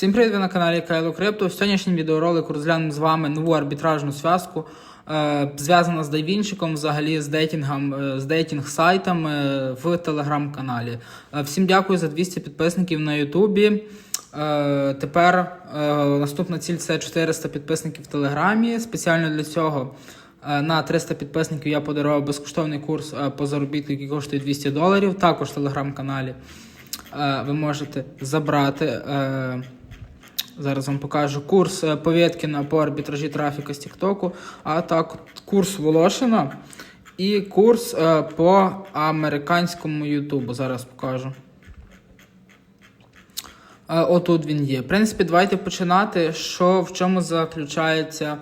Всім привіт, ви на каналі Кайло Крипто. В сьогоднішньому відеоролику розглянемо з вами нову арбітражну зв'язку, е, зв'язана з дайвінчиком, взагалі з дейтингом, е, з дейтинг сайтами в телеграм-каналі. Е, всім дякую за 200 підписників на Ютубі. Е, тепер е, наступна ціль це 400 підписників в Телеграмі. Спеціально для цього е, на 300 підписників я подарував безкоштовний курс е, по заробітку, який коштує 200 доларів. Також в телеграм-каналі е, ви можете забрати. Зараз вам покажу курс е, Повєткіна по арбітражі трафіка з Тіктоку, а так курс Волошина і курс е, по американському Ютубу. Зараз покажу. Е, Отут він є. В принципі, давайте починати. Що в чому заключається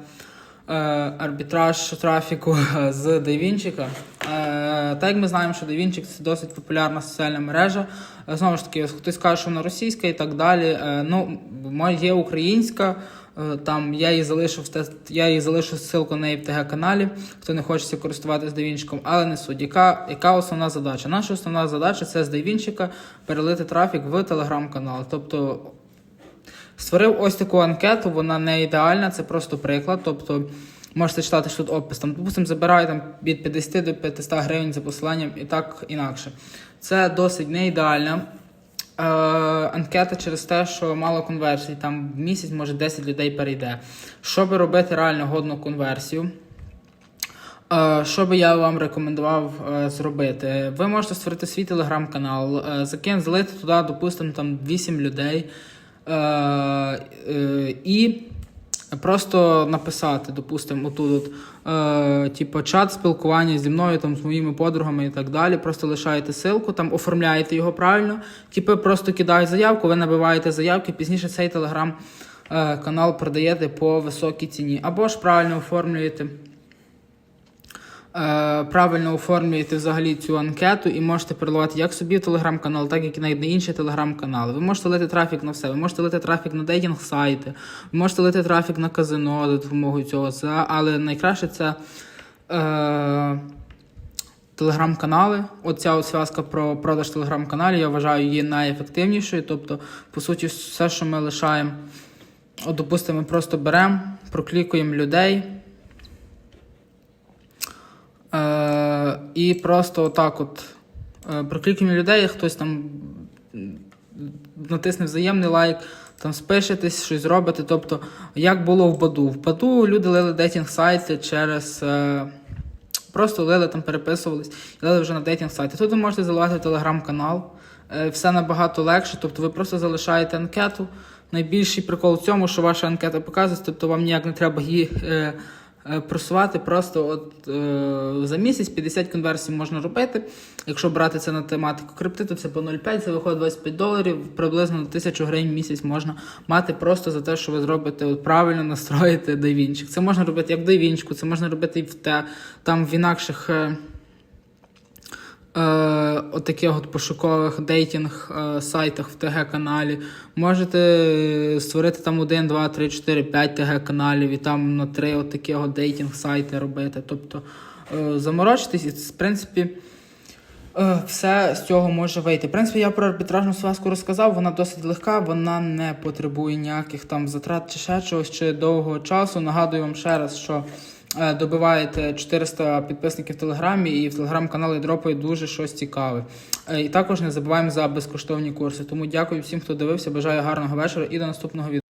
арбітраж трафіку з Дайвінчика. Е, так як ми знаємо, що Дайвінчик це досить популярна соціальна мережа. Е, Знову ж таки, хтось каже, що вона російська і так далі. Е, ну, є українська. Там я її залишив я її залишу ссылку на неї в ТГ каналі, хто не хочеться користуватися Дайвінчиком, але не суть. Яка, яка основна задача? Наша основна задача це з Дайвінчика перелити трафік в телеграм-канал. Тобто Створив ось таку анкету, вона не ідеальна, це просто приклад. Тобто можете читати, тут опис. Там, допустимо, забирає там, від 50 до 500 гривень за посиланням і так інакше. Це досить не ідеальна е, анкета через те, що мало конверсій. Там в місяць може 10 людей перейде. Щоб робити реально годну конверсію. Е, Що би я вам рекомендував е, зробити? Ви можете створити свій телеграм-канал, е, закин, залити туди, допустимо, там 8 людей. І просто написати, допустимо, отут, от, е, типу, чат спілкування зі мною, там, з моїми подругами і так далі. Просто лишаєте силку, там оформляєте його правильно. Типу, просто кидають заявку, ви набиваєте заявки, пізніше цей телеграм. е, Канал продаєте по високій ціні. Або ж правильно оформлюєте правильно оформлюєте взагалі цю анкету і можете переливати як собі в телеграм-канал, так як і на інші телеграм-канали. Ви можете лити трафік на все, ви можете лити трафік на дейтинг сайти, ви можете лити трафік на казино за допомогою цього. Але найкраще це. Е, Телеграм-канали, оця зв'язка про продаж телеграм-каналів, я вважаю, є найефективнішою. Тобто, по суті, все, що ми лишаємо, от, допустимо, ми просто беремо, проклікуємо людей, Е, і просто отак от е, проклікуємо людей, хтось там натисне взаємний лайк, там спишетесь, щось зробите. Тобто, як було в Баду. В Баду люди лили дейтинг сайти через. Е, Просто лили там, переписувались лили вже на дейтинг сайти. Тут ви можете заливати телеграм-канал. Е, Все набагато легше. Тобто ви просто залишаєте анкету. Найбільший прикол в цьому, що ваша анкета показує, тобто вам ніяк не треба її просувати. Просто от е, за місяць 50 конверсій можна робити. Якщо брати це на тематику крипти, то це по 0,5, це виходить 25 доларів, приблизно на 1000 гривень в місяць можна мати просто за те, що ви зробите от правильно настроїте дайвінчик. Це можна робити як в це можна робити і в те, там в інакших. Е, е, от пошукових дейтинг е, сайтах в ТГ-каналі. Можете е, створити там 1, 2, 3, 4, 5 ТГ-каналів і там на 3 от такі от дейтинг сайти робити. Тобто е, заморочитись і, в принципі. Все з цього може вийти. В принципі, я про арбітражну зв'язку розказав, вона досить легка, вона не потребує ніяких там затрат чи ще чогось, чи довгого часу. Нагадую вам ще раз, що добиваєте 400 підписників в Телеграмі і в телеграм-каналі дропає дуже щось цікаве. Е, І також не забуваємо за безкоштовні курси. Тому дякую всім, хто дивився. Бажаю гарного вечора і до наступного відео.